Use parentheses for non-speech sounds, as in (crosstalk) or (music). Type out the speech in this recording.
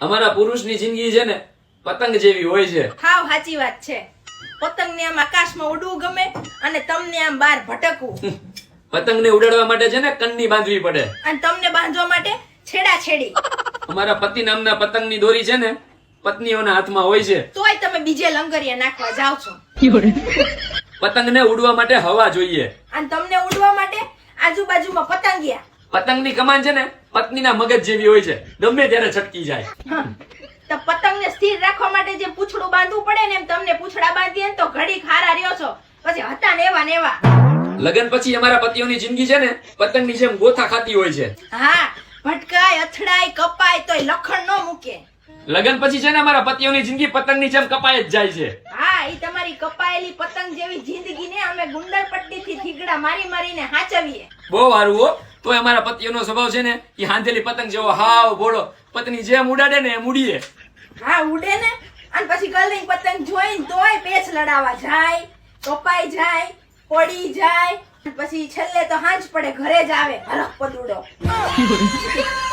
અમારા પુરુષની જિંદગી છે ને પતંગ જેવી હોય છે. હાવ સાચી વાત છે. પતંગને આમ આકાશમાં ઉડવું ગમે અને તમને આમ બહાર ભટકવું. પતંગને ઉડાડવા માટે છે ને કન્ની બાંધવી પડે. અને તમને બાંધવા માટે છેડા છેડી અમારા પતિ નામના પતંગની દોરી છે ને પત્નીઓના હાથમાં હોય છે. તોય તમે બીજે લંગરિયા નાખવા જાવ છો. પતંગને ઉડવા માટે હવા જોઈએ. અને તમને ઉડવા માટે આજુબાજુમાં પતંગિયા. પતંગની કમાન છે ને પત્નીના મગજ જેવી હોય છે. ગમે ત્યારે છટકી જાય. તો પતંગને સ્થિર રાખવા માટે જે પૂછડું બાંધવું પડે ને એમ તમને પૂછડા બાંધીએ તો ઘડી ખારા રહ્યો છો. પછી હતા ને એવા ને એવા. લગન પછી અમારા પતિઓની જિંદગી છે ને પતંગની જેમ ગોથા ખાતી હોય છે. હા ભટકાય અથડાય કપાય તોય લખણ નો મૂકે. લગન પછી છે ને અમારા પતિઓની જિંદગી પતંગની જેમ કપાય જ જાય છે. હા એ તમારી કપાયેલી પતંગ જેવી જિંદગી ને અમે ગુંડર પટ્ટીથી થીગડા મારી મારીને હાચવીએ. બહુ સારું હો. તોય અમારા પતિઓનો સ્વભાવ છે ને એ હાંધેલી પતંગ જેવો હાવ ભોળો. પત્ની જેમ ઉડાડે ને એમ ઉડીએ. હા ઉડે ને? અને પછી કલરિંગ પતંગ જોઈને તોય પેચ લડાવા જાય કપાઈ જાય પડી જાય. પછી છેલ્લે તો હાંજ પડે ઘરે જ આવે હરખ પદુડો. (laughs)